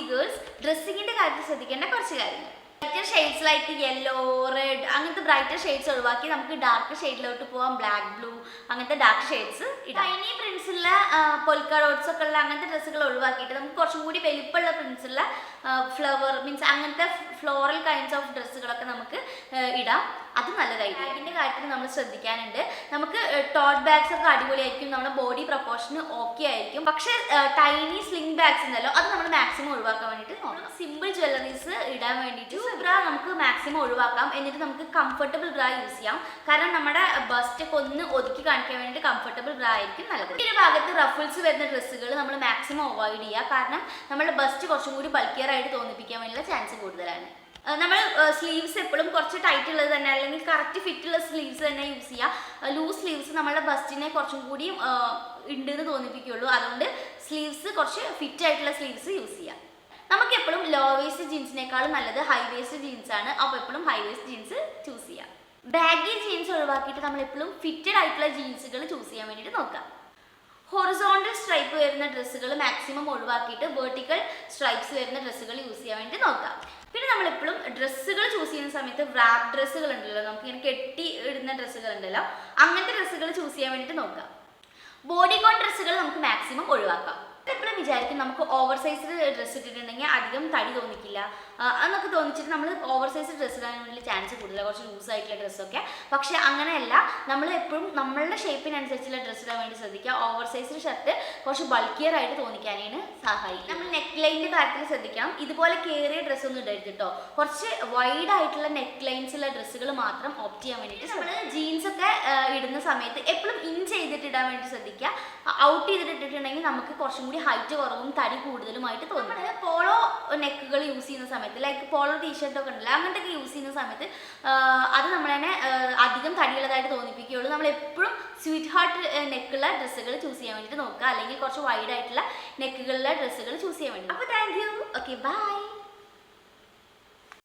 Girls ഡ്രസ്സിങ്ങിന്റെ കാര്യത്തിൽ ശ്രദ്ധിക്കേണ്ട കുറച്ച് കാര്യങ്ങൾ. Brighter shades like yellow red അങ്ങനത്തെ ബ്രൈറ്റർ ഷെയ്ഡ്സ് ഒഴിവാക്കി നമുക്ക് ഡാർക്ക് ഷെയ്ഡിലോട്ട് പോവാം. ബ്ലാക്ക് ബ്ലൂ അങ്ങനത്തെ ഡാർക്ക് ഷെയ്ഡ്സ് ടൈനി പ്രിൻസുള്ള പൊൽക്ക ഡോട്ട്സ് ഒക്കെ ഉള്ള അങ്ങനത്തെ ഡ്രസ്സുകൾ ഒഴിവാക്കിയിട്ട് നമുക്ക് കുറച്ചും കൂടി വലിപ്പമുള്ള പ്രിൻസുള്ള ഫ്ലവർ മീൻസ് അങ്ങനത്തെ ഫ്ലോറൽ കൈൻഡ്സ് ഓഫ് ഡ്രസ്സുകളൊക്കെ നമുക്ക് ഇടാം. അത് നല്ല ഐഡിയ അതിന്റെ കാര്യത്തിൽ നമ്മൾ ശ്രദ്ധിക്കാനുണ്ട്. നമുക്ക് ടോട്ട് ബാഗ്സ് ഒക്കെ അടിപൊളിയായിരിക്കും. നമ്മുടെ ബോഡി പ്രപ്പോർഷന് ഓക്കെ ആയിരിക്കും. പക്ഷേ ടൈനി സ്ലിംഗ് ബാഗ്സ് ഉണ്ടല്ലോ അത് നമ്മൾ മാക്സിമം ഒഴിവാക്കാൻ വേണ്ടിയിട്ട് നോക്കാം സിമ്പിൾ ജ്വല്ലറീസ് ഇടാൻ വേണ്ടിയിട്ട് ബ്രാ നമുക്ക് മാക്സിമം ഒഴിവാക്കാം. എന്നിട്ട് നമുക്ക് കംഫർട്ടബിൾ ബ്രാ യൂസ് ചെയ്യാം. കാരണം നമ്മുടെ ബസ്റ്റ് ഒക്കെ ഒന്ന് ഒതുക്കി കാണിക്കാൻ വേണ്ടിയിട്ട് കംഫർട്ടബിൾ ബ്രാ ആയിരിക്കും നല്ലത്. ഈ ഒരു ഭാഗത്ത് റഫിൾസ് വരുന്ന ഡ്രസ്സുകൾ നമ്മൾ മാക്സിമം അവോയ്ഡ് ചെയ്യുക. കാരണം നമ്മുടെ ബസ്റ്റ് കുറച്ചും കൂടി ബൾക്കിയർ ആയിട്ട് തോന്നിപ്പിക്കാൻ വേണ്ടിയുള്ള ചാൻസ് കൂടുതലാണ്. നമ്മൾ സ്ലീവ്സ് എപ്പോഴും കുറച്ച് ടൈറ്റ് ഉള്ളത് തന്നെ അല്ലെങ്കിൽ കറക്റ്റ് ഫിറ്റ് ഉള്ള സ്ലീവ്സ് തന്നെ യൂസ് ചെയ്യുക. ലൂസ് സ്ലീവ്സ് നമ്മുടെ ബസ്റ്റിനെ കുറച്ചും കൂടി ഉണ്ട് എന്ന് തോന്നിപ്പിക്കുള്ളൂ അതുകൊണ്ട് സ്ലീവ്സ് കുറച്ച് ഫിറ്റ് ആയിട്ടുള്ള സ്ലീവ്സ് യൂസ് ചെയ്യുക ലോ വേസ്റ്റ് ജീൻസിനേക്കാളും നല്ലത് ഹൈ വേസ്റ്റ് ജീൻസ് ആണ് അപ്പോൾ എപ്പോഴും ഹൈ വേസ്റ്റ് ജീൻസ് ചൂസ് ചെയ്യാം. ബാഗി ജീൻസ് ഒഴിവാക്കിയിട്ട് നമ്മൾ എപ്പോഴും ഫിറ്റഡ് ആയിട്ടുള്ള ജീൻസുകൾ ചൂസ് ചെയ്യാൻ വേണ്ടിയിട്ട് നോക്കാം. ഹൊറിസോണ്ടൽ സ്ട്രൈപ്പ് വരുന്ന ഡ്രസ്സുകൾ മാക്സിമം ഒഴിവാക്കിയിട്ട് വെർട്ടിക്കൽ സ്ട്രൈപ്സ് വരുന്ന ഡ്രസ്സുകൾ യൂസ് ചെയ്യാൻ വേണ്ടി നോക്കാം. പിന്നെ നമ്മൾ എപ്പോഴും ഡ്രസ്സുകൾ ചൂസ് ചെയ്യുന്ന സമയത്ത് റാപ്പ് ഡ്രസ്സുകൾ ഉണ്ടല്ലോ. നമുക്ക് ഇങ്ങനെ കെട്ടി ഇടുന്ന ഡ്രസ്സുകൾ ഉണ്ടല്ലോ. അങ്ങനത്തെ ഡ്രസ്സുകൾ ചൂസ് ചെയ്യാൻ വേണ്ടിയിട്ട് നോക്കാം. ബോഡി കോൺ ഡ്രസ്സുകൾ നമുക്ക് മാക്സിമം ഒഴിവാക്കാം. വിചാരിക്കും നമുക്ക് ഓവർ സൈസ് ഡ്രസ്സ് ഇട്ടിട്ടുണ്ടെങ്കിൽ അധികം തടി തോന്നിക്കില്ല. അന്നൊക്കെ എന്നൊക്കെ തോന്നിച്ചിട്ട് നമ്മൾ ഓവർ സൈസ് ഡ്രസ്സ് ഇടാൻ വേണ്ടി ചാൻസ് കൂടുതലാണ് കുറച്ച് ലൂസ് ആയിട്ടുള്ള ഡ്രസ്സൊക്കെ പക്ഷേ അങ്ങനെയല്ല നമ്മൾ എപ്പോഴും നമ്മളുടെ ഷേപ്പിനനുസരിച്ചുള്ള ഡ്രസ്സ് ഇടാൻ വേണ്ടി ശ്രദ്ധിക്കുക. ഓവർ സൈസ് ഷർട്ട് കുറച്ച് ബൾക്കിയർ ആയിട്ട് തോന്നിക്കാനാണ് സഹായിക്കും നമ്മൾ നെക്ക് ലൈനിന്റെ കാര്യത്തിൽ ശ്രദ്ധിക്കാം ഇതുപോലെ കയറിയ ഡ്രസ്സ് ഒന്നും ഇടരുത് കേട്ടോ കുറച്ച് വൈഡ് ആയിട്ടുള്ള നെക്ക് ലൈൻസ് ഉള്ള ഡ്രസ്സുകൾ മാത്രം ഓപ്റ്റ് ചെയ്യാൻ വേണ്ടിയിട്ട് നമ്മൾ ജീൻസ് ഒക്കെ ആ, ഇടുന്ന സമയത്ത് എപ്പോഴും ഇൻ ചെയ്തിട്ട് ഇടാൻ വേണ്ടി ശ്രദ്ധിക്കുക. ഔട്ട് ചെയ്തിട്ട് ഇട്ടിട്ടുണ്ടെങ്കിൽ നമുക്ക് കുറച്ചും കൂടി ഹൈറ്റ് കുറവും തടി കൂടുതലുമായിട്ട് തോന്നും. നമ്മൾ പോളോ നെക്കുകൾ യൂസ് ചെയ്യുന്ന സമയത്ത് ലൈക്ക് പോളോ ടീഷർട്ട് ഒക്കെ ഉണ്ടല്ലോ അങ്ങനത്തെ ഒക്കെ യൂസ് ചെയ്യുന്ന സമയത്ത് അത് നമ്മളെന്നെ അധികം തടിയുള്ളതായിട്ട് തോന്നിപ്പിക്കുകയുള്ളൂ. നമ്മൾ എപ്പോഴും സ്വീറ്റ് ഹാർട്ട് നെക്കുള്ള ഡ്രസ്സുകൾ ചൂസ് ചെയ്യാൻ വേണ്ടിയിട്ട് നോക്കുക. അല്ലെങ്കിൽ കുറച്ച് വൈഡ് ആയിട്ടുള്ള നെക്കുകളുള്ള ഡ്രസ്സുകൾ ചൂസ് ചെയ്യാൻ വേണ്ടി അപ്പോൾ താങ്ക് യു ഓക്കെ ബൈ